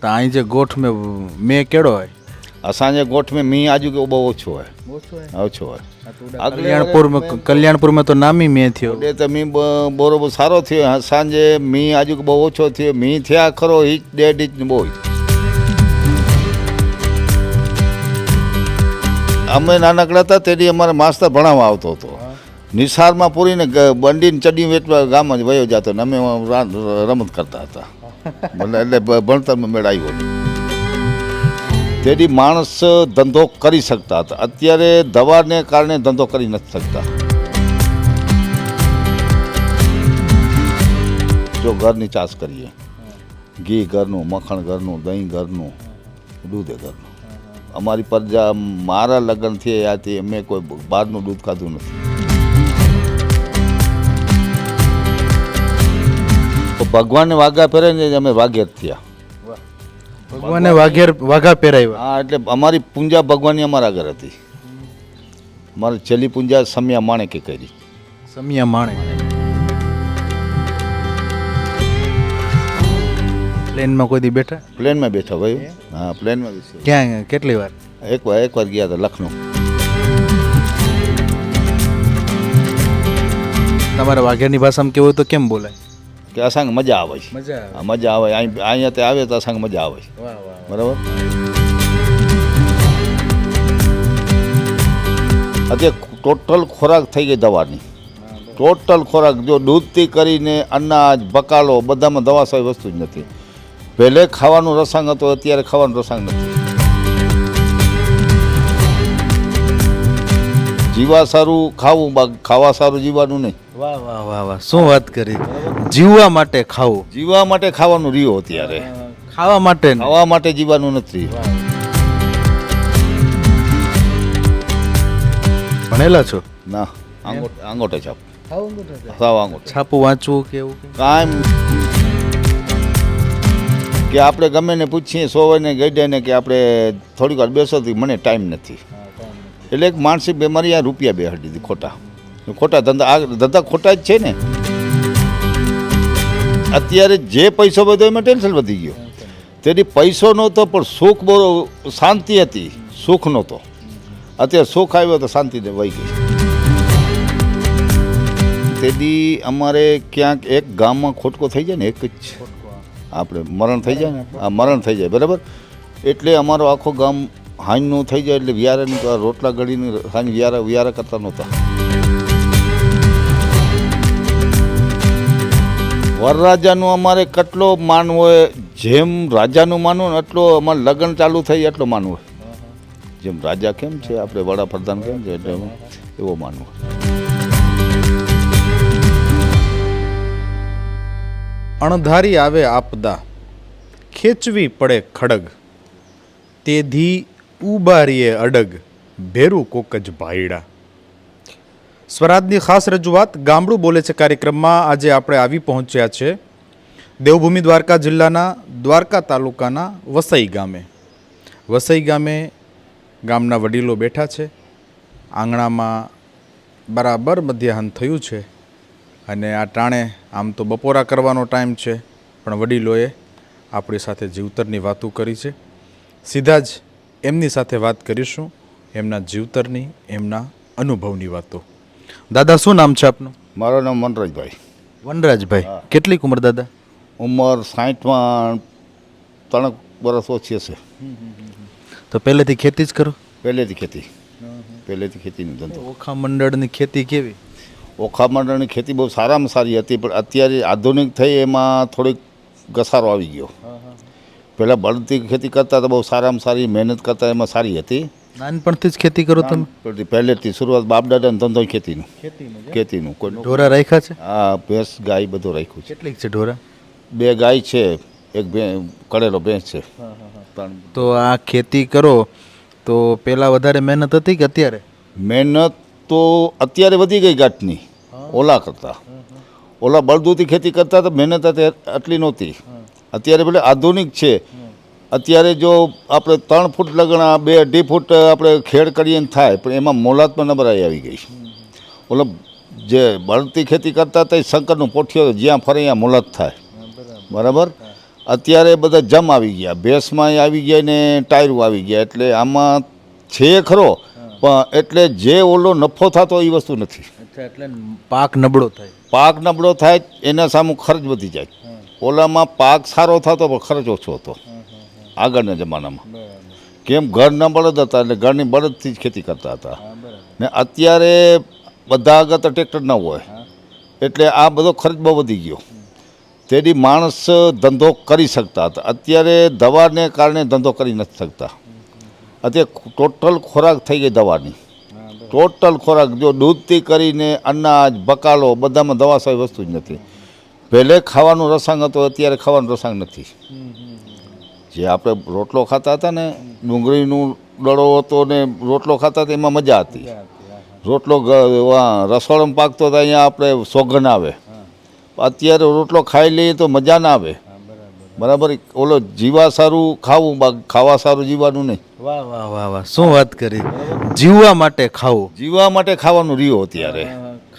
તો અહીં જે ગોઠ મેં મેં કેળો હોય असांजे ॻोठ में मींहुं આજુ કે બહુ ઓછો હોય ઓછો હોય કલ્યાણપુર કલ્યાણપુર માં તો નામી મેં થયો એટલે તો મીંહ બ- બરોબર સારો થયો સાંજે મીંહ આજુ કે બહુ ઓછો થયો મીંહ થયા ખરો ઇંચ દેઢ ઇંચ બહુ અમે નાનકડા હતા તેથી અમારે માસ્તર ભણાવવા આવતો હતો નિસારમાં પૂરીને ગ- બંડીને ચડી વેચવા ગામ જ વયો જતો ને અમે રા- રમત કરતા હતા મને એટલે ભણતરમાં મેળ આવ્યો તેથી માણસ ધંધો કરી શકતા હતા. અત્યારે દવાને કારણે ધંધો કરી નથી શકતા. જો ઘરની ચાસ કરીએ, ઘી ઘરનું, મખણ ઘરનું, દહીં ઘરનું, દૂધ ઘરનું. અમારી પ્રજા મારા લગ્ન થયા અમે કોઈ બહારનું દૂધ ખાધું નથી. તો ભગવાનને વાઘા પહેરે ને અમે વાઘેર થયા. ભગવાને વાઘેર વાઘા પહેરાવ્યા હા એટલે અમારી પૂંજા ભગવાનની અમારા આગળ હતી. અમારી છેલ્લી પૂંજા સમ્યા માણેકે કરી. સમિયા માણે. પ્લેનમાં કોઈ દી બેઠા? પ્લેનમાં બેઠા ભાઈ હા પ્લેનમાં બેઠા ક્યાં કેટલી વાર? એક વાર એક વાર ગયા હતા લખનઉ. તમારે વાઘેરની ભાષામાં કેવું તો કેમ બોલાય? કે અસાંગ મજા આવે છે. મજા આવે. અહીં અહીંયા તે આવે તો અસાંગ મજા આવે છે. બરાબર? અત્યારે ટોટલ ખોરાક થઈ ગઈ દવાની. ટોટલ ખોરાક જો દૂધથી કરીને અનાજ બકાલો બધામાં દવા સિવાય વસ્તુ જ નથી. પહેલે ખાવાનું રસાંગ હતો અત્યારે ખાવાનું રસાંગ નથી. જીવા સારું ખાવું બાકી ખાવા સારું જીવાનું નહીં. વાહ વાહ વાહ વાહ. શું વાત કરી? જીવવા માટે ખાવું. જીવવા માટે ખાવાનું રહ્યો અત્યારે. ખાવા માટે. ખાવા માટે જીવાનું નથી ભણેલા છો? ના આંગોટ આંગોટે છાપ. સાવ આંગોટે છાપું વાંચવું કે એવું કંઈ? કાયમ કે આપણે ગમે ને પૂછીએ સોવાને ગઈડે કે આપણે થોડીક વાર બેસો મને ટાઈમ નથી. એટલે એક માનસિક બીમારી આ રૂપિયા બે હટી દીધી ખોટા. ખોટા ધંધા આ ધંધા ખોટા જ છે ને. અત્યારે જે પૈસો બધો એમાં ટેન્શન વધી ગયો. તેથી પૈસો નહોતો પણ સુખ બહુ શાંતિ હતી. સુખ નહોતો. અત્યારે સુખ આવ્યો તો શાંતિ વહી ગઈ તેથી અમારે ક્યાંક એક ગામમાં ખોટકો થઈ જાય ને એક જ આપણે મરણ થઈ જાય ને? આ મરણ થઈ જાય બરાબર? એટલે અમારો આખો ગામ હાંજનું થઈ જાય એટલે વ્યારાની રોટલા ગળીને હાંજ વ્યારા વ્યારા કરતા નહોતા. વરરાજાનું અમારે કેટલો માનવું હોય, જેમ રાજાનું માનવું ને એટલો અમારે લગ્ન ચાલુ થઈ એટલો માનવું હોય. જેમ રાજા કેમ છે, આપણે વડાપ્રધાન કેમ છે, એટલે એવો માનવું અણધારી આવે આપદા, ખેંચવી પડે ખડગ. તેધી ઉબારીએ અડગ, ભેરું કોક જ ભાઈડા સ્વરાજની ખાસ રજૂઆત ગામડું બોલે છે કાર્યક્રમમાં આજે આપણે આવી પહોંચ્યા છે દેવભૂમિ દ્વારકા જિલ્લાના દ્વારકા તાલુકાના વસઈ ગામે. વસઈ ગામે ગામના વડીલો બેઠા છે, આંગણામાં બરાબર મધ્યાહન થયું છે અને આ ટાણે આમ તો બપોરા કરવાનો ટાઈમ છે, પણ વડીલોએ આપણી સાથે જીવતરની વાતો કરી છે. સીધા જ એમની સાથે વાત કરીશું એમના જીવતરની એમના અનુભવની વાતો. દાદા શું નામ છે આપનું? મારું નામ વનરાજભાઈ. વનરાજભાઈ. કેટલી ઉંમર દાદા? ઉંમર સાહીઠમાં ત્રણ વર્ષ ઓછી હશે. તો પહેલેથી ખેતી જ કરો? પહેલેથી ખેતી. પહેલેથી ખેતીનો ધંધો. ઓખા મંડળની ખેતી કેવી? ઓખા મંડળની ખેતી બહુ સારામાં સારી હતી પણ અત્યારે આધુનિક થઈ એમાં થોડીક ઘસારો આવી ગયો. પહેલાં બળદથી ખેતી કરતા તો બહુ સારામાં સારી મહેનત કરતા એમાં સારી હતી. નાનપણથી જ ખેતી કરો તમે? પહેલેથી શરૂઆત બાપ દાદાને ધંધો ખેતીનું. ખેતીનું કોઈ ઢોરા રાખ્યા છે? આ ભેંસ ગાય બધું રાખ્યું છે. કેટલીક છે ઢોરા? બે ગાય છે એક કળેલો ભેંસ છે. તો આ ખેતી કરો તો પહેલાં વધારે મહેનત હતી કે અત્યારે? મહેનત તો અત્યારે વધી ગઈ ગાંઠની ઓલા કરતા. ઓલા બળદુથી ખેતી કરતા તો મહેનત અત્યારે આટલી નહોતી. અત્યારે ભલે આધુનિક છે. અત્યારે જો આપણે ત્રણ ફૂટ લગણા બે અઢી ફૂટ આપણે ખેડ કરીએ ને થાય પણ એમાં મોલાતમાં પણ નબળાઈ આવી ગઈ ઓલો જે બળતી ખેતી કરતા હતા એ શંકરનું પોઠિયો જ્યાં ફરે ત્યાં મોલાત થાય. બરાબર? અત્યારે બધા જમ આવી ગયા. ભેંસમાં આવી ગયા ને ટાયરો આવી ગયા. એટલે આમાં છે ખરો પણ એટલે જે ઓલો નફો થતો એ વસ્તુ નથી. એટલે પાક નબળો થાય. પાક નબળો થાય એના સામે ખર્ચ વધી જાય. ઓલામાં પાક સારો થતો પણ ખર્ચ ઓછો હતો. આગળના જમાનામાં. કેમ ઘરના બળદ હતા એટલે ઘરની બળદથી જ ખેતી કરતા હતા. ને અત્યારે બધા આગળ તો ટ્રેક્ટર ના હોય. એટલે આ બધો ખર્ચ બહુ વધી ગયો. તેથી માણસ ધંધો કરી શકતા હતા. અત્યારે દવાને કારણે ધંધો કરી નથી શકતા. અત્યારે ટોટલ ખોરાક થઈ ગઈ દવાની. ટોટલ ખોરાક જો દૂધથી કરીને અનાજ બકાલો બધામાં દવા સિવાય વસ્તુ જ નથી. પહેલે ખાવાનું રસાંગ હતો અત્યારે ખાવાનું રસાંગ નથી. જે આપણે રોટલો ખાતા હતા ને ડુંગળીનું દડો હતો ને રોટલો ખાતા હતા એમાં મજા હતી. રોટલો ગ- પાકતો હતા અહીંયા આપણે સોગન આવે. અત્યારે રોટલો ખાઈ લઈએ તો મજા ના આવે. બરાબર ઓલો જીવા સારું ખાવું ખાવા સારું જીવાનું નહીં. વાહ વાહ વાહ વાહ. શું વાત કરી? જીવવા માટે ખાવું. જીવવા માટે ખાવાનું રહ્યું અત્યારે.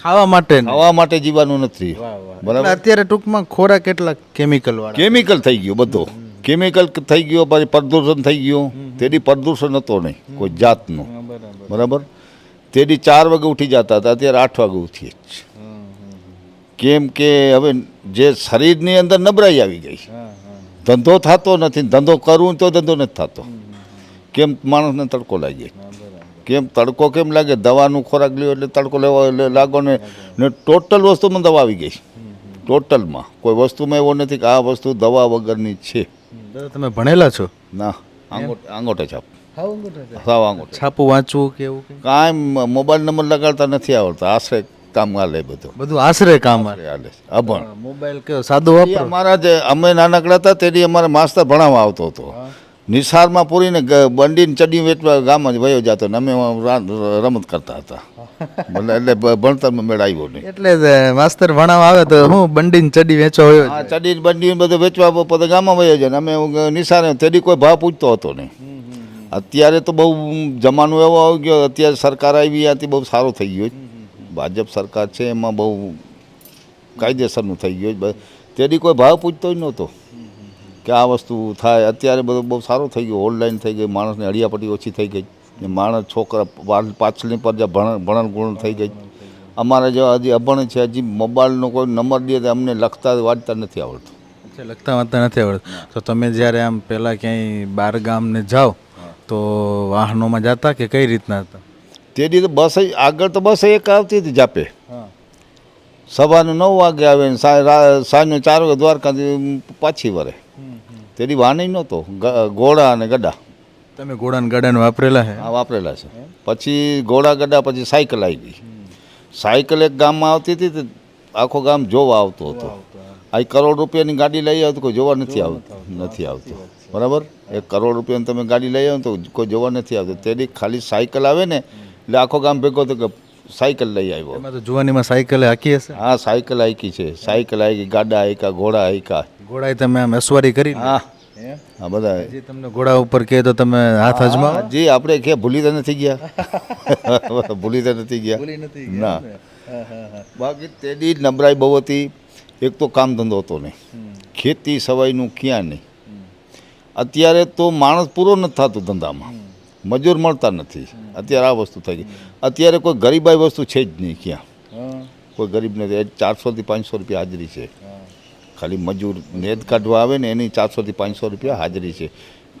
ખાવા માટે. ખાવા માટે જીવાનું નથી. બરાબર? અત્યારે ટૂંકમાં ખોરાક કેટલા કેમિકલ વાળા. કેમિકલ થઈ ગયો બધો. કેમિકલ થઈ ગયો પછી પ્રદૂષણ થઈ ગયું. તેની પ્રદૂષણ હતો નહીં કોઈ જાતનું. બરાબર. તેની ચાર વાગે ઉઠી જતા હતા અત્યારે આઠ વાગે ઉઠીએ જ કેમ કે હવે જે શરીરની અંદર નબળાઈ આવી ગઈ ધંધો થતો નથી ધંધો કરવું તો ધંધો નથી થતો. કેમ માણસને તડકો લાગે કેમ તડકો કેમ લાગે? દવાનું ખોરાક લ્યો એટલે તડકો લેવા એટલે લાગો ને ને ટોટલ વસ્તુમાં દવા આવી ગઈ ટોટલમાં. કોઈ વસ્તુમાં એવો નથી કે આ વસ્તુ દવા વગરની છે. તમે ભણેલા છો? ના. આંગોટ આંગોટે છાપ. સાવ આંગોટે છાપું વાંચવું કે એવું કાંઈ? મોબાઈલ નંબર લગાડતા નથી આવડતા. આશરે કામ હાલે બધું. બધું આશરે કામ હાલે. અભણ. મોબાઈલ કે સાદો અમારા જે અમે નાનકડા હતા તેથી અમારે માસ્તર ભણાવવા આવતો હતો. નિસારમાં પૂરીને બંડીને ચડી વેચવા ગામ જ વયો જતો ને અમે રમત કરતા હતા. એટલે ભણતરમાં મેળ આવ્યો નહીં. એટલે માસ્તર ભણાવવા આવે તો હું બંડીને ચડી વેચવા હોય હા ચડી બંડી બધું વેચવા પછી ગામમાં વયો જાય ને અમે નિસારે તેડી કોઈ ભાવ પૂછતો હતો નહીં. અત્યારે તો બહુ જમાનો એવો આવી ગયો અત્યારે સરકાર આવી ત્યાંથી બહુ સારો થઈ ગયો ભાજપ સરકાર છે એમાં બહુ કાયદેસરનું થઈ ગયું તેની કોઈ ભાવ પૂછતો જ નહોતો. કે આ વસ્તુ થાય. અત્યારે બધું બહુ સારું થઈ ગયું. ઓનલાઈન થઈ ગઈ. માણસની હળિયાપટ્ટી ઓછી થઈ ગઈ. ને માણસ છોકરા પાછળની પર જે ભણ ભણણ ગુણ થઈ ગઈ. અમારે જે હજી અભણ છે હજી મોબાઈલનો કોઈ નંબર દે તો અમને લખતા વાંચતા નથી આવડતું. અચ્છા લખતા વાંચતા નથી આવડતું. તો તમે જ્યારે આમ પહેલાં ક્યાંય બાર ગામને જાઓ તો વાહનોમાં જતા કે કઈ રીતના હતા? તે રીતે બસ જ- આગળ તો બસ એક આવતી હતી જાપે. સવારે સવારનું નવ વાગે આવે સાંજનો સાંજનું ચાર વાગે દ્વારકાથી પાછી વરે. તેની વાણી નહોતો. ગ- ઘોડા અને ગડા. તમે ઘોડાને ગાડાને વાપરેલા છે આ વાપરેલા છે. પછી ઘોડા ગડા પછી સાયકલ આવી ગઈ. સાયકલ એક ગામમાં આવતી હતી તો આખો ગામ જોવા આવતો હતો. આ કરોડ રૂપિયાની ગાડી લઈ આવતો કોઈ જોવા નથી આવતું. નથી આવતું. બરાબર? એક કરોડ રૂપિયાની તમે ગાડી લઈ આવો તો કોઈ જોવા નથી આવતું. તેની ખાલી સાયકલ આવે ને એટલે આખો ગામ ભેગો તો કે સાયકલ લઈ આવ્યો. એમાં તો જુવાનીમાં સાયકલે હાકી હશે? હા સાયકલ આઈકી છે. સાયકલ ગઈ ગાડા આઈકા ઘોડા આઈકા ઘોડાએ તમે આમ અસવારી કરી હા. હા? બધા જે તમને ઘોડા ઉપર કહે તો તમે હાથ અજમાવો. જે આપણે કે ભૂલી તો નથી ગયા. ભૂલી તો નથી ગયા. ના. બાકી તેની નબળાઈ બહુ હતી. એક તો કામ ધંધો હતો નહીં. ખેતી સવાઈનું ક્યાં નહીં. અત્યારે તો માણસ પૂરો નથી થતો ધંધામાં. મજૂર મળતા નથી. અત્યારે આ વસ્તુ થઈ ગઈ. અત્યારે કોઈ ગરીબાઈ વસ્તુ છે જ નહીં ક્યાં. કોઈ ગરીબ નથી ચારસોથી પાંચસો રૂપિયા હાજરી છે. ખાલી મજૂર નેદ કાઢવા આવે ને એની ચારસોથી પાંચસો રૂપિયા હાજરી છે.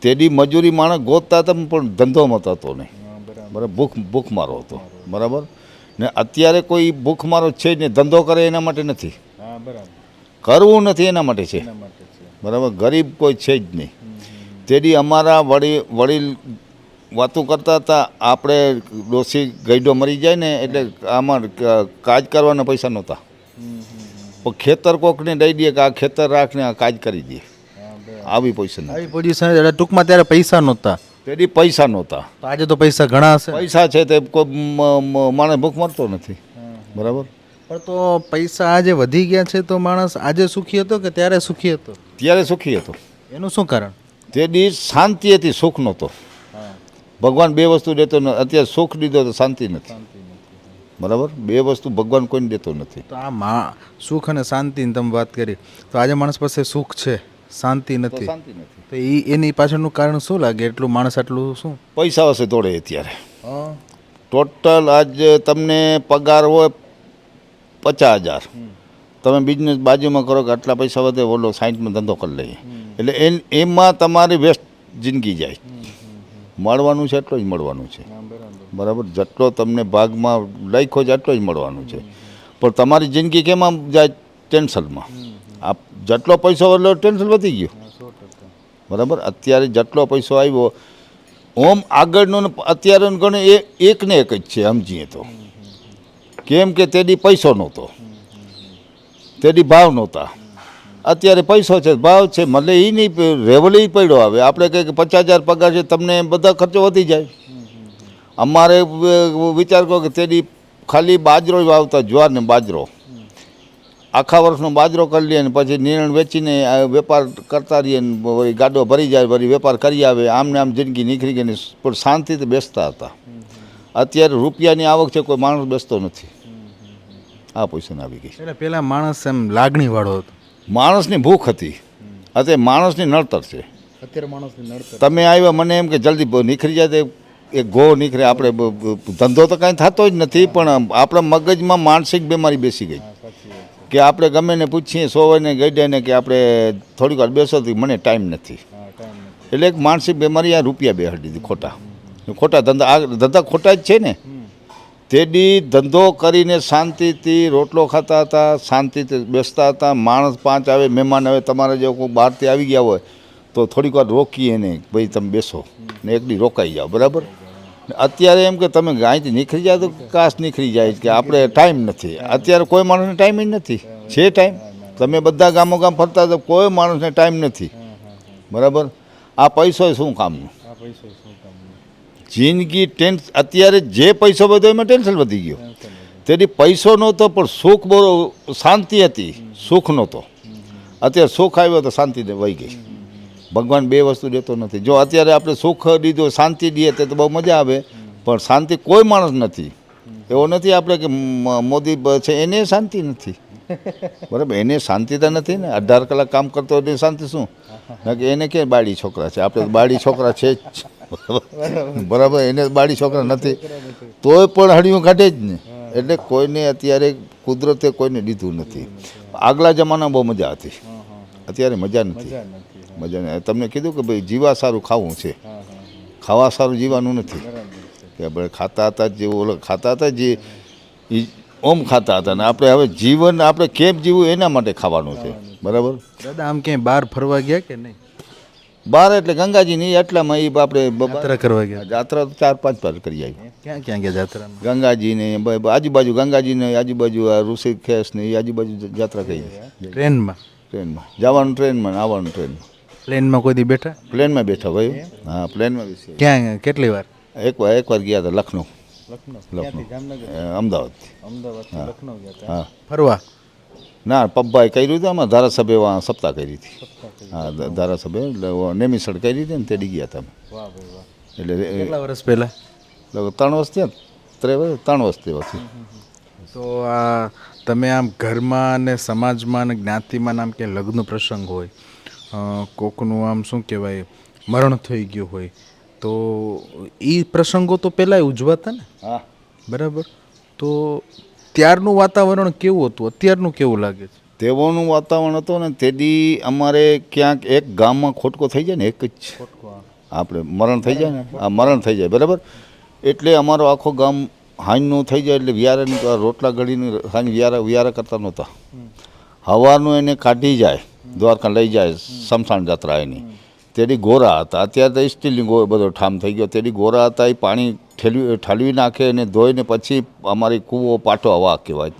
તેની મજૂરી માણસ ગોતતા હતા પણ ધંધોમાં થતો નહીં. બરાબર. ભૂખ ભૂખમારો હતો. બરાબર? ને અત્યારે કોઈ ભૂખમારો છે જ નહીં ધંધો કરે એના માટે નથી. કરવું નથી એના માટે છે. બરાબર? ગરીબ કોઈ છે જ નહીં. તેની અમારા વડી વડીલ વાતો કરતા હતા આપણે ડોસી ગઈડો મરી જાય ને એટલે આમાં કાજ કરવાના પૈસા નહોતા. પણ ખેતર કોકને દઈ દઈએ કે આ ખેતર રાખને આ કાજ કરી દઈએ આવી પોઝિશન આવી પોઝિશન એટલે ટૂંકમાં ત્યારે પૈસા નહોતા. તેડી પૈસા નહોતા. તો આજે તો પૈસા ઘણા હશે. પૈસા છે તે કોઈ માણસ ભૂખ મરતો નથી. બરાબર? પણ તો પૈસા આજે વધી ગયા છે તો માણસ આજે સુખી હતો કે ત્યારે સુખી હતો? ત્યારે સુખી હતો. એનું શું કારણ? તે દી શાંતિ હતી સુખ નહોતો. ભગવાન બે વસ્તુ દેતો અત્યારે સુખ દીધો તો શાંતિ નથી. બરાબર? બે વસ્તુ ભગવાન કોઈને દેતો નથી. તો આ મા સુખ અને શાંતિની તમે વાત કરી તો આજે માણસ પાસે સુખ છે શાંતિ નથી. શાંતિ નથી. તો એ એની પાછળનું કારણ શું લાગે? એટલું માણસ આટલું શું? પૈસા હશે તોડે અત્યારે. ટોટલ આજ તમને પગાર હોય પચાસ હજાર. તમે બિઝનેસ બાજુમાં કરો કે આટલા પૈસા વધે ઓલો સાઈઠમાં ધંધો કરી લઈએ. એટલે એમાં તમારી વેસ્ટ જિંદગી જાય. મળવાનું છે એટલો જ મળવાનું છે. બરાબર. જેટલો તમને ભાગમાં લખ્યો છે એટલો જ મળવાનું છે. પણ તમારી જિંદગી કેમાં જાય ટેન્શનમાં? આ જેટલો પૈસો એટલો ટેન્શન વધી ગયું. બરાબર? અત્યારે જેટલો પૈસો આવ્યો ઓમ આગળનો અત્યારે ગણે એ એક ને એક જ છે સમજીએ તો. કેમ કે તેડી પૈસો નહોતો. તેડી ભાવ નહોતા. અત્યારે પૈસો છે, ભાવ છે મને એ નહીં રેવલી પડ્યો આવે. આપણે કંઈક પચાસ હજાર પગાર છે, તમને બધા ખર્ચો વધી જાય. અમારે વિચાર કરો કે તેની ખાલી બાજરો જ વાવતા જ્વાર ને બાજરો. આખા વર્ષનો બાજરો કરી લઈએ ને પછી નિર્ણય વેચીને વેપાર કરતા રહીએ ને ગાડો ભરી જાય, વળી વેપાર કરી આવે આમને આમ જિંદગી નીકળી ગઈ પણ શાંતિથી બેસતા હતા. અત્યારે રૂપિયાની આવક છે, કોઈ માણસ બેસતો નથી. આ પોઝિશન આવી ગઈ એટલે પહેલાં માણસ એમ લાગણી વાળો હતો. માણસની ભૂખ હતી. અત્યારે માણસની નડતર છે. અત્યારે માણસની નડતર. તમે આવ્યા મને એમ કે જલ્દી નીકળી જાય એ એક ગો નીકળે. આપણે ધંધો તો કાંઈ થતો જ નથી પણ આપણા મગજમાં માનસિક બીમારી બેસી ગઈ. કે આપણે ગમે ને પૂછીએ સોવાને ગઈડે કે આપણે થોડીક વાર બેસો તો મને ટાઈમ નથી. એટલે એક માનસિક બીમારી આ રૂપિયા બેહાડી દીધી ખોટા. ખોટા ધંધા આ ધંધા ખોટા જ છે ને. તેડી ધંધો કરીને શાંતિથી રોટલો ખાતા હતા, શાંતિથી બેસતા હતા, માણસ પાંચ આવે, મહેમાન આવે, તમારે જો કોઈ બહારથી આવી ગયા હોય, તો થોડીક વાર રોકીએ ને ભાઈ તમે બેસો ને એકડી રોકાઈ જાઓ, બરાબર? અત્યારે એમ કે તમે ગાયથી નીકળી જાય તો કાશ નીકળી જાય કે આપણે ટાઈમ નથી. અત્યારે કોઈ માણસને ટાઈમ જ નથી. છે ટાઈમ? તમે બધા ગામો ગામ ફરતા તો કોઈ માણસને ટાઈમ નથી. બરાબર? આ પૈસો શું કામનું? જિંદગી ટેન્સ, અત્યારે જે પૈસો બધો એમાં ટેન્શન વધી ગયો. તેથી પૈસો નહોતો, પણ સુખ બહુ શાંતિ હતી. સુખ નહોતો. અત્યારે સુખ આવ્યો તો શાંતિ વહી ગઈ. ભગવાન બે વસ્તુ દેતો નથી. જો અત્યારે આપણે સુખ દીધો, શાંતિ દઈએ, તે તો બહુ મજા આવે. પણ શાંતિ કોઈ માણસ નથી. એવો નથી આપણે કે મોદી છે, એને શાંતિ નથી. બરાબર? એને શાંતિ તો નથી ને. અઢાર કલાક કામ કરતો હોય શાંતિ શું? કે એને કે બાળી છોકરા છે? આપણે બાળી છોકરા છે જ. બરાબર એને બાળી છોકરા નથી. તોય પણ હળિયું કાઢે જ ને. એટલે કોઈને અત્યારે કુદરતે કોઈને લીધું નથી. આગલા જમાનામાં બહુ મજા હતી. અત્યારે મજા નથી. મજા નથી તમને કીધું કે ભાઈ જીવા સારું ખાવું છે. ખાવા સારું જીવાનું નથી. કે આપણે ખાતા હતા જે ઓલો ખાતા હતા જે ઓમ ખાતા હતા ને. આપણે હવે જીવન આપણે કેમ જીવવું એના માટે ખાવાનું છે. બરાબર? દાદા આમ ક્યાંય બહાર ફરવા ગયા કે નહીં? બાર એટલે ગંગાજી નહીં એટલામાં એ આપણે યાત્રા કરવા ગયા. જાત્રા તો ચાર પાંચ વાર કરી આવી ક્યાં ક્યાં ગયા જાત્રા ગંગાજી ને બ- બ- આજુબાજુ ગંગાજીને આજુબાજુ આ ઋષિકેશ ને એ આજુબાજુ જાત્રા યાત્રા કરી ટ્રેનમાં? ટ્રેનમાં. જવાનું ટ્રેનમાં આવવાનું ટ્રેનમાં. પ્લેનમાં કોઈ દી બેઠા? પ્લેનમાં બેઠા ભાઈ હા પ્લેનમાં બેસી ક્યાં કેટલી વાર? એક વાર એક વાર ગયા હતા લખનઉ. લખનઉ. લખનઉ અમદાવાદ અમદાવાદ લખનૌ ગયા હા. ફરવા? ના પપ્પાએ કર્યું હતું આમાં ધારાસભ્ય સપ્તાહ કરી હતી. હા ધારાસભ્ય એટલે નેમિસળ કરી હતી ને તેડી ગયા હતા. એટલે કેટલા વર્ષ પહેલા? લગભગ ત્રણ વર્ષ થયા ને? ત્રણ વર્ષ ત્રણ વર્ષ થયા પછી. તો આ તમે આમ ઘરમાં ને સમાજમાં ને જ્ઞાતિમાં આમ કે લગ્ન પ્રસંગ હોય કોકનું આમ શું કહેવાય મરણ થઈ ગયું હોય તો એ પ્રસંગો તો પહેલાંય ઉજવાતા ને? હા. બરાબર? તો ત્યારનું વાતાવરણ કેવું હતું? અત્યારનું કેવું લાગે છે? તેઓનું વાતાવરણ હતું ને તેદી અમારે ક્યાંક એક ગામમાં ખોટકો થઈ જાય ને એક જ. આપણે મરણ થઈ જાય ને? આ મરણ થઈ જાય બરાબર? એટલે અમારો આખો ગામ હાંજનું થઈ જાય એટલે વ્યારાની રોટલા ગળીને હાંજ વ્યારા વ્યારા કરતા નહોતા. હવાનું એને કાઢી જાય દ્વારકા લઈ જાય સમસાણ જાત્રા એની. તેડી ગોરા હતા. અત્યારે તો સ્ટીલની ગો બધો ઠામ થઈ ગયો. તેડી ગોરા હતા એ પાણી ઠેલવી ઠાલવી નાખે અને ધોઈને પછી અમારી કૂવો પાટો હવા કહેવાય.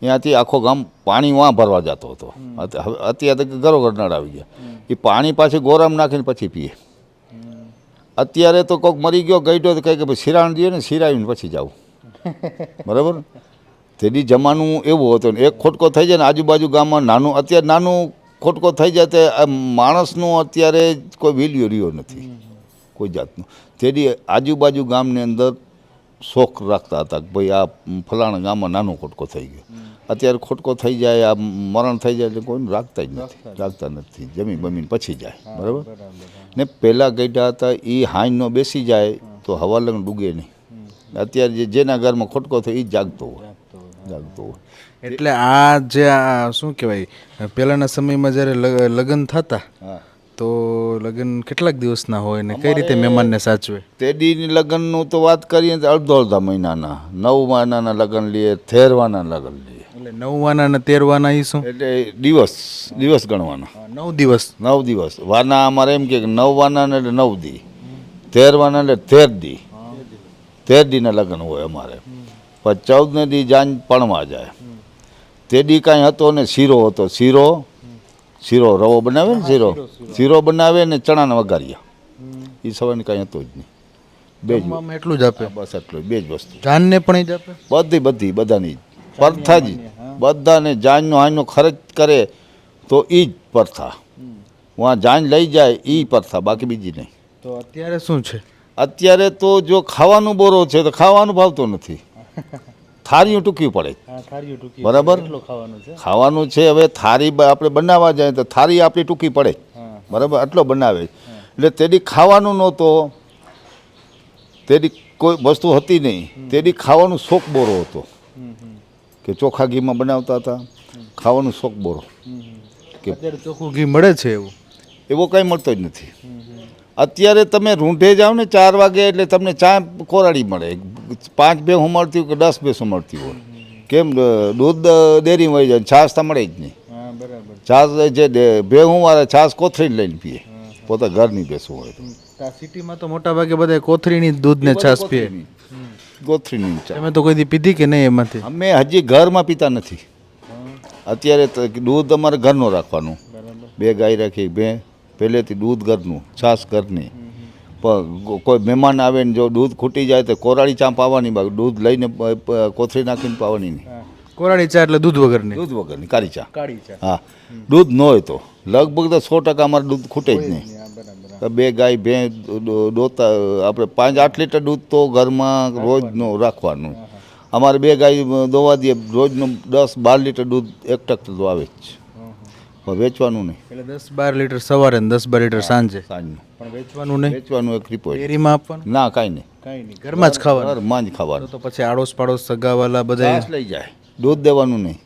ત્યાંથી આખો ગામ પાણી વાં ભરવા જતો હતો. હવે અત્યારે તો ઘરો ઘર નળ આવી ગયા. એ પાણી પાછી ગોરામ નાખીને પછી પીએ. અત્યારે તો કોઈક મરી ગયો ગઈડો તો કહે કે ભાઈ શિરાણ દે ને શિરાવીને પછી જાવ બરાબર? તેની જમાનું એવું હતું ને એક ખોટકો થઈ જાય ને આજુબાજુ ગામમાં નાનું અત્યારે નાનું ખોટકો થઈ જાય તે માણસનું અત્યારે કોઈ વેલ્યુ રહ્યો નથી. કોઈ જાતનું. તેની આજુબાજુ ગામની અંદર શોખ રાખતા હતા કે ભાઈ આ ફલાણા ગામમાં નાનો ખોટકો થઈ ગયો. અત્યારે ખોટકો થઈ જાય આ મરણ થઈ જાય એટલે કોઈને રાખતા જ નથી. રાખતા નથી. જમીન બમીન પછી જાય. બરાબર? ને પહેલાં ગઈઢા હતા એ હાઈનો બેસી જાય તો હવા લગ્ન ડૂગે નહીં અત્યારે જે જેના ઘરમાં ખોટકો થાય એ જાગતો હોય. જાગતો હોય. એટલે આ જે આ શું કહેવાય પહેલાંના સમયમાં જ્યારે લગ- લગ્ન થતા હા. તો લગ્ન કેટલાક દિવસના હોય ને કઈ રીતે મહેમાનને સાચવે? તેડીની લગ્નનું તો વાત કરીએ તો અડધો અડધા મહિનાના. નવ મહિનાના લગ્ન લઈએ થેરવાના લગ્ન લઈએ. એટલે નવવાના ને તેરવાના એ શું? એટલે દિવસ દિવસ ગણવાના. નવ દિવસ. નવ દિવસ. વાના અમારે એમ કે નવ વાના ને એટલે નવ દી. તેરવાના એટલે તેર દી. તેર દીના લગ્ન હોય અમારે. પછી ચૌદને દી જાન પણવા જાય. તે દી કાંઈ હતો ને શીરો હતો. શીરો શીરો રવો બનાવે ને શીરો. શીરો બનાવે ને ચણાના વઘારિયા. એ સવારની કાંઈ હતું જ નહીં. બે જ એટલું જ આપે. બસ એટલું બે જ વસ્તુ. જાનને પણ જ આપે? બધી બધી બધાની. પરથા જ. બધાને જાનનો હાઈનો ખર્ચ કરે તો એ જ પરથા. વાં જાન લઈ જાય એ પરથા બાકી બીજી નહીં. તો અત્યારે શું છે? અત્યારે તો જો ખાવાનું બોરો છે તો ખાવાનું ભાવતું નથી. થાળીઓ ટૂંકી પડે. બરાબર? ખાવાનું છે. હવે થાળી આપણે બનાવવા જાય તો થારી આપણી ટૂંકી પડે. બરાબર? આટલો બનાવે. એટલે તેડી ખાવાનું નહોતો. તેડી કોઈ વસ્તુ હતી નહીં. તેડી ખાવાનું શોખ બોરો હતો. કે ચોખા ઘીમાં બનાવતા હતા. ખાવાનું શોખ બોરો. કે ચોખ્ખું ઘી મળે છે એવું? એવો કાંઈ મળતો જ નથી. અત્યારે તમે રૂંઢે જાઓ ને ચાર વાગે એટલે તમને ચા કોરાડી મળે. પાંચ ભેહું મળતી હોય કે દસ ભેંસું મળતી હોય. કેમ દૂધ ડેરી વહી જાય છાશ તો મળે જ નહીં. હા બરાબર. છાશ જે બે ભેહું વાળા છાશ કોથળી લઈને પીએ. પોતે ઘરની બેસવું હોય તો. સિટીમાં તો મોટા ભાગે બધા કોથળીની દૂધને છાશ પીએ. કોથળીની. ચા તમે તો કોઈ દી પીધી કે નહીં એમાંથી? અમે હજી ઘરમાં પીતા નથી. અત્યારે દૂધ અમારે ઘરનું રાખવાનું. બે ગાય રાખી બે પહેલેથી દૂધ ઘરનું છાશ ઘરની. પણ કોઈ મહેમાન આવે ને જો દૂધ ખૂટી જાય તો કોરાળી ચા પાવાની બાકી દૂધ લઈને કોથળી નાખીને પાવાની નહીં. કોરાળી ચા એટલે દૂધ વગરની? દૂધ વગરની કાળી ચા. કાળી ચા. હા. દૂધ ન હોય તો. લગભગ તો સો ટકા અમારે દૂધ ખૂટે જ નહીં. બે ગાય ભે દોતા આપણે પાંચ આઠ લીટર દૂધ તો ઘરમાં રોજનું રાખવાનું. અમારે બે ગાય દોવા દઈએ રોજનું દસ બાર લીટર દૂધ એક ટક તો આવે જ છે. વેચવાનું નહીં. એટલે દસ બાર લીટર સવારે ને દસ બાર લીટર સાંજે. સાંજનું. પણ વેચવાનું નહીં? વેચવાનું એક રિપોર્ટ ડેરીમાં આપવાનું? ના કાંઈ નહીં. કાંઈ નહીં. ઘરમાં જ ખાવાનું? ઘરમાં જ ખાવાનું. તો પછી આડોશ પાડોશ સગાવાલા બધા લઈ જાય. દૂધ દેવાનું નહીં.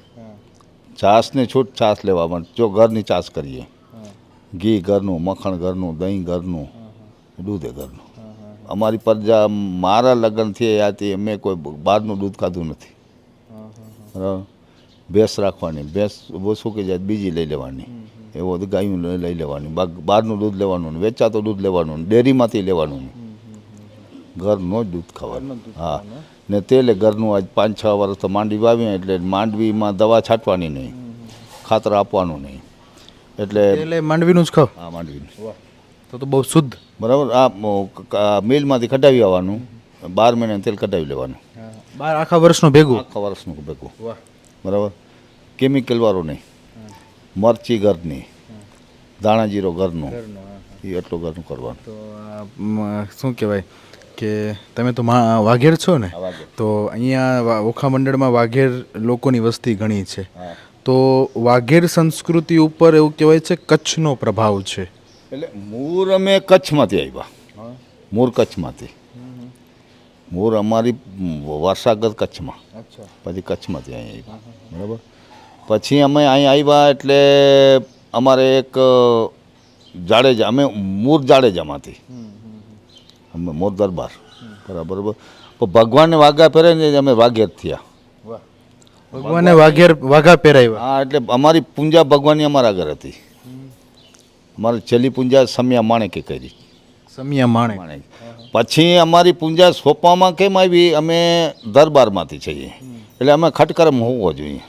છાશને છૂટ છાશ લેવામાં જો ઘરની છાશ કરીએ. ઘી ઘરનું મખણ ઘરનું દહીં ઘરનું દૂધ ઘરનું. અમારી પ્રજા મારા લગ્ન થયા ત્યાંથી મેં કોઈ બહારનું દૂધ ખાધું નથી. બરાબર ભેંસ રાખવાની ભેંસ શું કે જાય બીજી લઈ લેવાની. એવો બધું ગાયું લઈ- લેવાનું. બહારનું દૂધ લેવાનું વેચાતો દૂધ લેવાનું ડેરીમાંથી લેવાનું. નહીં ઘરનું જ દૂધ ખાવાનું. હા. ને તેલે ઘરનું આજ પાંચ છ વર્ષ તો માંડવી વાવી એટલે માંડવીમાં દવા છાંટવાની નહીં. ખાતર આપવાનું નહીં. એટલે એટલે માંડવીનું જ ખાવ. આ માંડવીનું. તો તો બહુ શુદ્ધ. બરાબર? આ મિલમાંથી કઢાવી આવવાનું. બાર મહિના તેલ કઢાવી લેવાનું. બાર આખા વર્ષનું ભેગું? આખા વર્ષનું ભેગું. વાહ. બરાબર? કેમિકલવાળો નહીં મરચી ઘરની. દાણા જીરો ઘરનું. એ એટલું ઘરનું કરવાનું. તો શું કહેવાય કે તમે તો મા વાઘેર છો ને? તો અહીંયા ઓખા મંડળમાં વાઘેર લોકોની વસ્તી ઘણી છે. તો વાઘેર સંસ્કૃતિ ઉપર એવું કહેવાય છે કચ્છનો પ્રભાવ છે. એટલે મૂળ અમે કચ્છમાંથી આવ્યા મૂળ કચ્છમાંથી. મૂળ અમારી વારસાગત કચ્છમાં. પછી કચ્છમાંથી અહીંયા આવ્યા બરાબર? પછી અમે અહીં આવ્યા એટલે અમારે એક જાડેજા અમે મૂળ જાડેજામાંથી. અમે મોર દરબાર. બરાબર બરાબર. પણ ભગવાનને વાઘા ફેરે ને અમે વાઘેર થયા. વાહ. ભગવાને વાઘેર વાઘા પહેરાવ્યા? હા એટલે અમારી પૂંજા ભગવાનની અમારા આગળ હતી. અમારી છેલ્લી પૂંજા સમ્યા માણેકે કરી. સમિયા માણે માણેક. પછી અમારી પૂંજા સોંપવામાં કેમ આવી? અમે દરબારમાંથી છીએ. એટલે અમે ખટકરમ હોવો જોઈએ.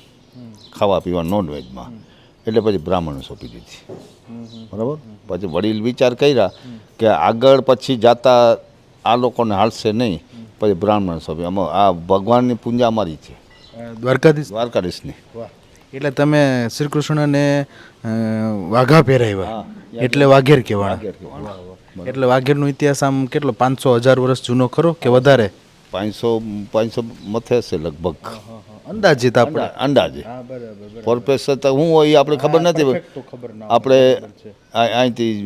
ખાવા પીવા નોનવેજમાં એટલે પછી બ્રાહ્મણ સોંપી દીધી. બરાબર? પછી વડીલ વિચાર કર્યા કે આગળ પછી જાતા આ લોકોને હાલશે નહીં. પછી બ્રાહ્મણ સોંપી. અમે આ ભગવાનની પૂંજા અમારી છે. દ્વારકાધીશ? દ્વારકાધીશની. એટલે તમે શ્રી કૃષ્ણને વાઘા પહેરાવ્યા. એટલે વાઘેર કહેવાના. એટલે વાઘેરનો ઇતિહાસ આમ કેટલો? પાંચસો હજાર વર્ષ જૂનો ખરો કે વધારે? પાંચસો પાંચસો મથે છે લગભગ. અંદાજિત આપણે. અંદા- અંદાજે. પ્રોફેસર તો હું હોય આપણે ખબર નથી આપણે આ- અહીંથી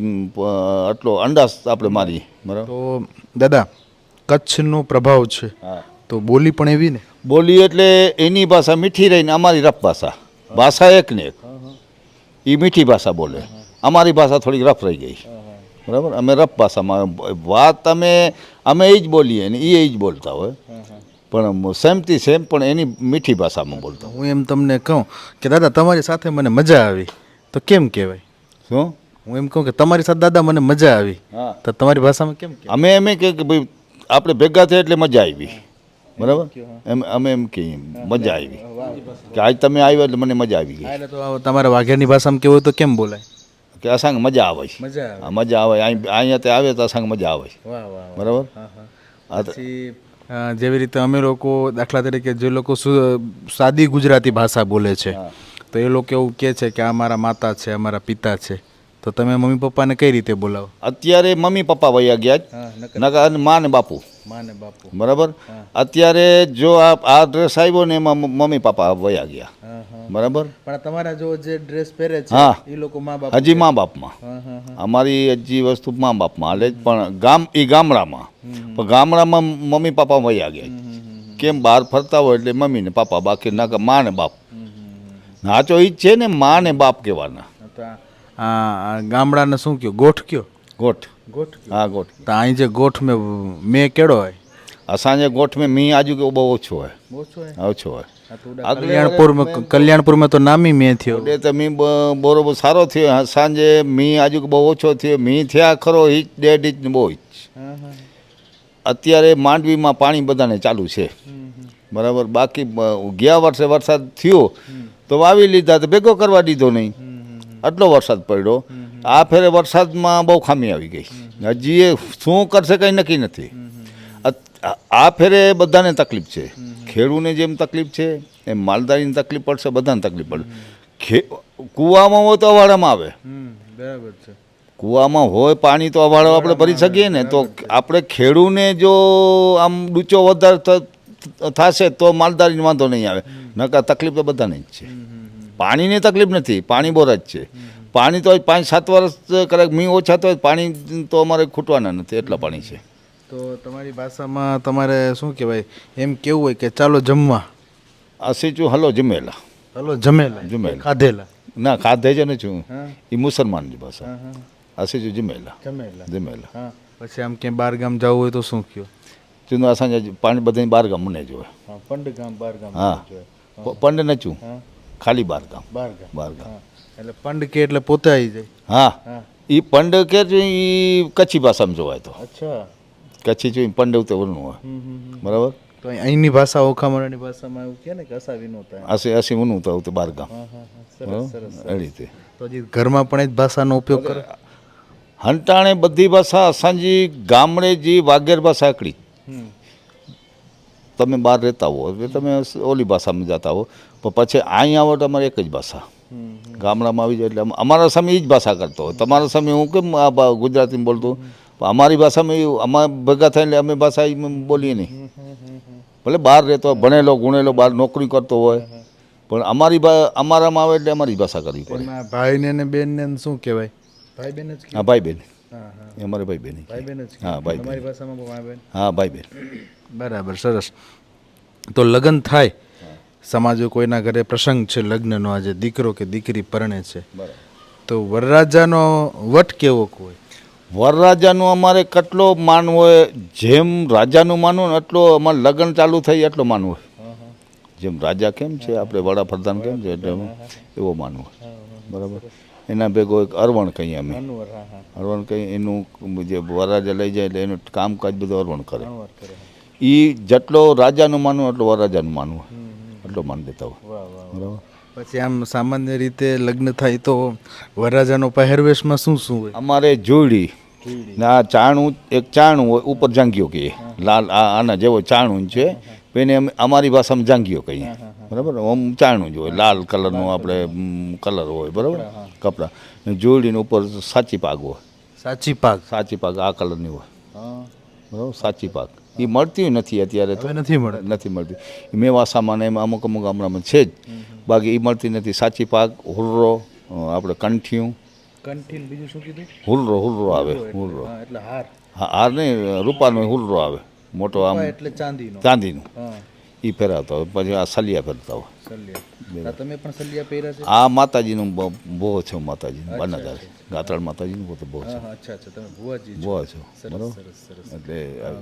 આટલો અંદાજ આપણે મારી બરાબર? તો દાદા કચ્છનો પ્રભાવ છે. તો બોલી પણ એવી ને? બોલી એટલે એની ભાષા મીઠી રહીને અમારી રફ ભાષા. ભાષા એક ને એક. એ મીઠી ભાષા બોલે. અમારી ભાષા થોડીક રફ રહી ગઈ. બરાબર? અમે રફ ભાષામાં વાત અમે અમે એ જ બોલીએ ને એ જ બોલતા હોય. પણ સેમથી સેમ પણ એની મીઠી ભાષામાં બોલતા હું એમ તમને કહું કે દાદા તમારી સાથે મને મજા આવી. તો કેમ કહેવાય? શું? હું એમ કહું કે તમારી સાથે દાદા મને મજા આવી. તો તમારી ભાષામાં કેમ અમે એમ કે ભાઈ આપણે ભેગા થયા એટલે મજા આવી. બરાબર? એમ અમે એમ કહીએ મજા આવી. કે આજ તમે આવ્યા એટલે મને મજા આવી ગઈ. તો તમારા વાઘેરની ભાષામાં કેવું તો કેમ બોલાય? કે અસાંગ મજા આવે છે. મજા આવે. મજા આવે. અહીં અહીંયા તે આવે તો અસાંગ મજા આવે છે. વાહ વાહ બરાબર? હા તો- પછી જેવી રીતે અમે લોકો દાખલા તરીકે જે લોકો સાદી ગુજરાતી ભાષા બોલે છે તો એ લોકો એવું કહે છે કે આ મારા માતા છે અમારા પિતા છે. તો તમે મમ્મી પપ્પાને કઈ રીતે બોલાવો? અત્યારે મમ્મી પપ્પા વયા ગયા જ. નકર અને માં ને બાપુ. માને બાપુ. બરાબર? અત્યારે જો આ આ ડ્રેસ આવ્યો ને એમાં મમ્મી પપ્પા વયા ગયા. બરાબર? પણ તમારા જો જે ડ્રેસ પહેરે છે. એ લોકો મા બાપ હજી મા બાપમાં. અમારી હજી વસ્તુ મા બાપમાં હાલે પણ ગામ એ ગામડામાં. પણ ગામડામાં મમ્મી પપ્પા વયા ગયા કેમ બહાર ફરતા હોય એટલે મમ્મી ને પપ્પા બાકી ના મા ને બાપ. નાચો ઈ જ છે ને મા ને બાપ કહેવાના. આ- ગામડાને શું કયો? ગોઠ કયો? ગોઠ. ગોઠ હા ગોઠ. તો અહીં જે ગોઠ મેં મેં કેળો હોય. અસાંજે ગોઠ મેં મી આજુ કે બહુ ઓછો હોય. ઓછો હોય? કલ્યાણપુર કલ્યાણપુરમાં કલ્યાણપુરમાં તો નામી મેં થયો. એટલે તો મી બરોબર સારો થયો. સાંજે મી આજુ બહુ ઓછો થયો. મી થયા ખરો ઇંચ ડેડ ઇંચ બહુ ઇંચ. અત્યારે માંડવીમાં પાણી બધાને ચાલુ છે. બરાબર? બાકી ગયા વર્ષે વરસાદ થયો. તો વાવી લીધા તો ભેગો કરવા દીધો નહીં. આટલો વરસાદ પડ્યો. આ ફેરે વરસાદમાં બહુ ખામી આવી ગઈ. હજી એ શું કરશે કંઈ નક્કી નથી. આ- ફેરે બધાને તકલીફ છે. ખેડૂને જેમ તકલીફ છે એમ માલદારીની તકલીફ પડશે બધાને તકલીફ પડશે કૂવામાં હોય તો અવાડામાં આવે. બરાબર છે. કૂવામાં હોય પાણી તો અવાડો આપણે ભરી શકીએ ને તો આપણે ખેડૂને જો આમ ડૂચો વધારે થશે તો માલદારીને વાંધો નહીં આવે. નકર તકલીફ તો બધાને જ છે. પાણીની તકલીફ નથી પાણી બોર જ છે. પાણી તો પાંચ સાત વર્ષ કદાચ મી ઓછા તો પાણી તો અમારે ખૂટવાના નથી એટલા પાણી છે. તો તમારી ભાષામાં તમારે શું કહેવાય? એમ કેવું હોય કે ચાલો જમવા? અસીચું હલો જમેલા. હલો જમેલા જમેલા. ખાધેલા? ના ખાધે છે ને છું. એ મુસલમાનની ભાષા. અસીચું જમેલા. જમેલા. જમેલા. પછી આમ ક્યાંય બાર ગામ જવું હોય તો શું કયો? ચૂનું અસાંજે પાણી બધાની બાર ગામ મને જોવે પંડ ગામ બાર ગામ હા. પંડ નચું ખાલી બારગામ. બારગામ. બાર ગામ બાર ગામ હા. એટલે પંડ કે એટલે પોતે આવી જાય. હા. એ પંડ કે એ કચ્છી ભાષામાં જોવાય તો. અચ્છા. કચ્છી જોઈ પંડ ઉતે ઓલું હોય. બરાબર? તો અહીંની ભાષા ઓખામણાની ભાષામાં એવું કહે ને કે અસાવી નહોતા આસી અસી ઉનું તો ઉતે બાર ગામ હા હા હા. સરસ બરાબર? સરસ એ રીતે. તો હજી ઘરમાં પણ એ જ ભાષાનો ઉપયોગ કરે? હંટાણે બધી ભાષા અસાંજી ગામડે જે વાગેર ભાષા એકડી તમે બહાર રહેતા હો એટલે તમે ઓલી ભાષામાં જતા હો. પણ પછી અહીં આવો તો અમારે એક જ ભાષા. ગામડામાં આવી જાય એટલે અમ- અમારા સામે એ જ ભાષા કરતો હોય. તમારા સામે હું કેમ ગુજરાતીમાં બોલતો? પણ અમારી ભાષામાં અમારે ભેગા એટલે અમે ભાષા બોલીએ નહીં. ભલે બહાર રહેતો હોય ભણેલો ગુણેલો બહાર નોકરી કરતો હોય. પણ અમારી અમારામાં આવે એટલે અમારી ભાષા કરવી પડે. ભાઈને ને બેનને ને શું કહેવાય? ભાઈ બેન જ હા ભાઈ બેન. અમારે ભાઈ બેન ભાઈ બેન જ હા, ભાઈ. ભાષામાં ભાઈ બેન? હા ભાઈ બેન. બરાબર સરસ. તો લગ્ન થાય સમાજો કોઈના ઘરે પ્રસંગ છે લગ્નનો આજે દીકરો કે દીકરી પરણે છે. તો વરરાજાનો વટ કેવો હોય? વરરાજાનું અમારે કેટલો માન હોય જેમ રાજાનું માનવું ને એટલો અમારે લગ્ન ચાલુ થઈ એટલો માનવું હોય. જેમ રાજા કેમ છે આપણે વડાપ્રધાન કેમ છે એટલે એવો માનવું હોય. બરાબર? એના ભેગો એક અરવણ કહીએ અમે. અરવણ કહી એનું જે વરરાજા લઈ જાય એટલે એનું કામકાજ બધું અરવણ કરે. એ જેટલો રાજાનું માનવું એટલો વરરાજાનું માનવું હોય. એટલો માન દેતા હોય. બરાબર? પછી આમ સામાન્ય રીતે લગ્ન થાય તો વરરાજાનો પહેરવેશમાં શું શું હોય? અમારે જોડી ને આ ચાણું એક ચાણું હોય ઉપર જાંગીઓ કહીએ. લાલ આના જેવો ચાણું છે એને અમે અમારી ભાષામાં જાંગીઓ કહીએ. બરાબર? આમ ચાણું જ હોય. લાલ કલરનું આપણે કલર હોય. બરાબર? કપડાં જોડીને ઉપર સાચી પાક હોય. સાચી પાક સાચી પાક આ કલરની હોય. બરાબર? સાચી પાક એ મળતી નથી અત્યારે તો. નથી મળે નથી મળતી. મેવાસામાં ને એમાં અમુક અમુક ગામડામાં છે જ. બાકી એ મળતી નથી. સાચી પાક હુર્રો આપણે કંઠિયું. કંઠીન બીજું શું કીધું? હુલરો હુર્રો આવે હુર્રો. એટલે હાર. હા હાર નહીં રૂપાનો હુર્રો આવે. મોટો આમ એટલે ચાંદીનો. ચાંદીનું. એ ફેરાવતા હોય. પછી આ સલિયા ફેરતા હોય. સલિયા. તમે પણ સલિયા પહેર્યા છે? આ માતાજીનું બહુ છે માતાજીનું બનાદાર ગાત્રાળ માતાજીનું પોતે બહુ છે. હા અચ્છા અચ્છા તમે ભુવાજી છો. બહુ છે સરસ બરાબર? સરસ સરસ. એટલે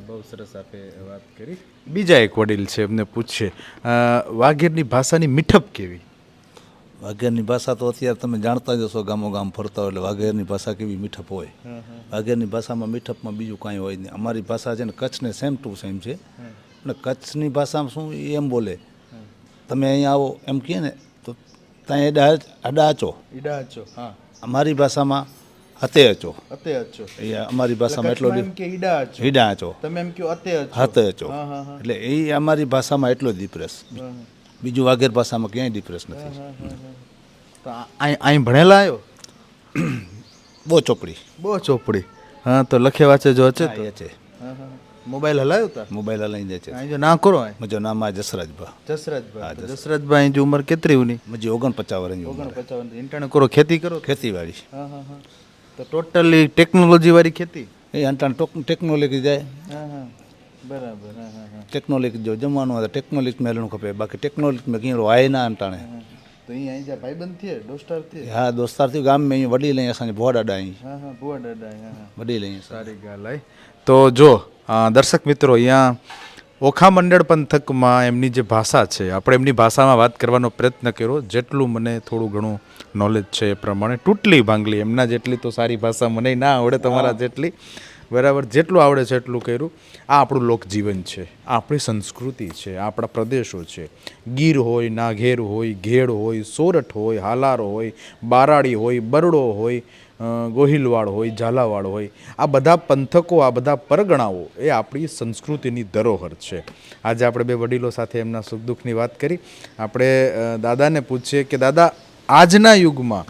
બહુ સરસ આપે વાત કરી. બીજા એક વડીલ છે એમને પૂછશે વાઘેરની ભાષાની મીઠપ કેવી? વાઘેરની ભાષા તો અત્યારે તમે જાણતા જ હશો ગામો ગામ ફરતા હોય એટલે વાઘેરની ભાષા કેવી મીઠપ હોય. વાઘેરની ભાષામાં મીઠપમાં બીજું કાંઈ હોય નહીં. અમારી ભાષા છે ને કચ્છને સેમ ટુ સેમ છે. અને કચ્છની ભાષામાં શું એમ બોલે? તમે અહીંયા આવો એમ કહે ને તો ત્યાં એડા અડા અચો ઈડા છો હા. અમારી ભાષામાં હતે અચો હતે અચો એ અમારી ભાષામાં એટલો કે ઈડા અચો તમે એમ કહો અતે અચો હતે અચો હા, હા, હા. એટલે એ અમારી ભાષામાં એટલો ડિપ્રેસ બીજું વાઘેર ભાષામાં ક્યાંય ડિપ્રેસ નથી. તો અહીં અહીં ભણેલા આવ્યો બહુ ચોપડી. બહુ ચોપડી. હા તો લખે વાંચે જો હશે તો. છે. મોબાઈલ હલાયો હતા મોબાઈલ લઈને જાય છે. અહીં જો ના કરો મજો નામ આ જસરાજભા જસરાજભા તો જસરાજભાઈ અહીં જો ઉંમર કેટલી ઉની? મજી ઓગણપચાસ વર્ષની પચાસ ઓગણપચાસ ઇન્ટર્ન કરો ખેતી કરો? ખેતીવાડી. હા હા હા. તો ટોટલી ટેકનોલોજી વાળી ખેતી? એ અંટાણ ટેકનોલોજી જાય. હા હા. બરાબર હા હા ટેકનોલોજી જો જમવાનું હોય તો ટેકનોલોજી મેળવું ખપે. બાકી ટેકનોલોજી મેં કીધું આય ના અંટાણે. તો અહીં અહીં જ્યાં ભાઈબંધ થયે? દોસ્તાર થયે? હા દોસ્તારથી ગામ મેં વડી લઈ અસાંજે ભોડાડા અહીં. હા હા દાદા હા. હા વડી લઈ સારી ગાલ આઈ તો જો દર્શક મિત્રો અહીંયા ઓખા મંડળ પંથકમાં એમની જે ભાષા છે આપણે એમની ભાષામાં વાત કરવાનો પ્રયત્ન કર્યો જેટલું મને થોડું ઘણું નોલેજ છે એ પ્રમાણે તૂટલી ભાંગલી એમના જેટલી તો સારી ભાષા મને ના આવડે તમારા જેટલી બરાબર જેટલું આવડે છે એટલું કર્યું. આ આપણું લોકજીવન છે આ આપણી સંસ્કૃતિ છે આપણા પ્રદેશો છે. ગીર હોય નાઘેર હોય ઘેડ હોય સોરઠ હોય હાલાર હોય બારાડી હોય બરડો હોય ગોહિલવાડ હોય, ઝાલાવાડ હોય, આ બધા પંથકો, આ બધા પરગણાઓ એ આપણી સંસ્કૃતિની ધરોહર છે. આજે આપણે બે વડીલો સાથે એમના સુખ દુઃખની વાત કરી. આપણે દાદાને પૂછીએ કે, દાદા, આજના યુગમાં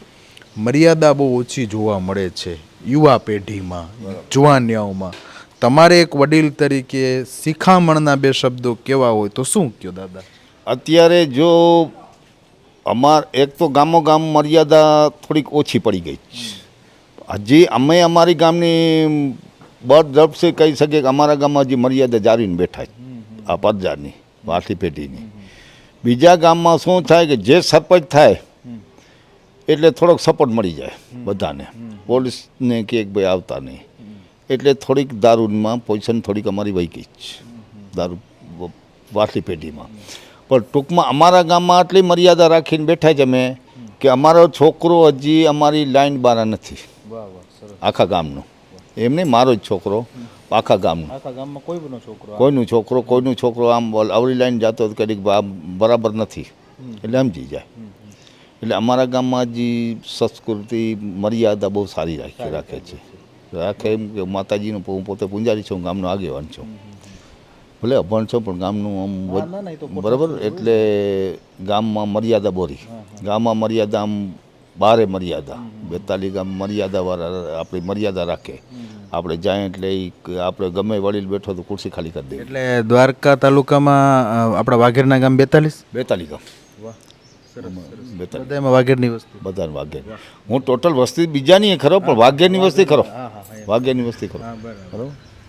મર્યાદા બહુ ઓછી જોવા મળે છે, યુવા પેઢીમાં, જુવાનિયાઓમાં. તમારે એક વડીલ તરીકે શિખામણના બે શબ્દો કેવા હોય તો શું કયો, દાદા? અત્યારે જો અમાર, એક તો ગામો ગામ મર્યાદા થોડીક ઓછી પડી ગઈ છે. હજી અમે અમારી ગામની બળદર્પથી કહી શકીએ કે અમારા ગામમાં હજી મર્યાદા જાળવીને બેઠા છે. આ પદજારની વાથી પેઢીની. બીજા ગામમાં શું થાય કે જે સરપંચ થાય, એટલે થોડોક સપોર્ટ મળી જાય બધાને. પોલીસને કે ભાઈ આવતા નહીં. એટલે થોડીક દારૂમાં પોઝિશન થોડીક અમારી વહી ગઈ છે. દારૂ વ- પેઢીમાં. પણ ટૂંકમાં અમારા ગામમાં આટલી મર્યાદા રાખીને બેઠા છે અમે કે અમારો છોકરો હજી અમારી લાઈન બારા નથી. આખા ગામનું. એમ નહીં મારો જ છોકરો આખા ગામનો. આખા ગામમાં કોઈ બનો છોકરો કોઈનું છોકરો કોઈનું છોકરો આમ આવડી લાઈન જતો તો કદીક બરાબર નથી. એટલે સમજી જાય. એટલે અમારા ગામમાં જે સંસ્કૃતિ મર્યાદા બહુ સારી રાખી રાખે છે. રાખે એમ કે માતાજીનું હું પોતે પૂંજારી છું ગામનો આગેવાન છું. ભલે અભણ છો પણ ગામનું આમ બરાબર? એટલે ગામમાં મર્યાદા બોરી. ગામમાં મર્યાદા આમ બારે મર્યાદા. બેતાલી ગામ મર્યાદાવાળા આપણી મર્યાદા રાખે. આપણે જાય એટલે આપણે ગમે વડીલ બેઠો તો ખુરશી ખાલી કરી દે એટલે દ્વારકા તાલુકામાં આપણા વાઘેરના ગામ બેતાલીસ? બેતાલી ગામ. બધામાં વાઘેરની વસ્તુ. બધા વાઘેર. હું ટોટલ વસ્તી બીજાની નહીં ખરો પણ વાઘેરની વસ્તી ખરો. વાઘેરની વસ્તી ખરો. બરાબર.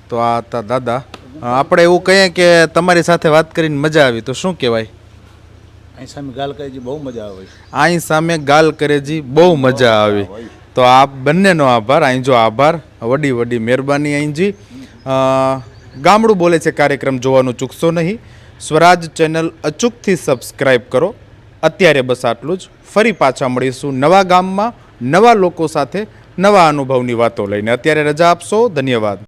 તો આ દાદા. આપણે એવું કહીએ કે તમારી સાથે વાત કરીને મજા આવી. તો શું કહેવાય? અહીં સામે ગાલ કરી છે બહુ મજા આવે અહીં સામે ગાલ કરેજી બહુ મજા આવી. તો આપ બંનેનો આભાર અહીં જો આભાર વડી વડી મહેરબાની અહીંજી ગામડું બોલે છે કાર્યક્રમ જોવાનું ચૂકશો નહીં. સ્વરાજ ચેનલ અચૂકથી સબસ્ક્રાઈબ કરો. અત્યારે બસ આટલું જ. ફરી પાછા મળીશું નવા ગામમાં નવા લોકો સાથે નવા અનુભવની વાતો લઈને. અત્યારે રજા આપશો. ધન્યવાદ.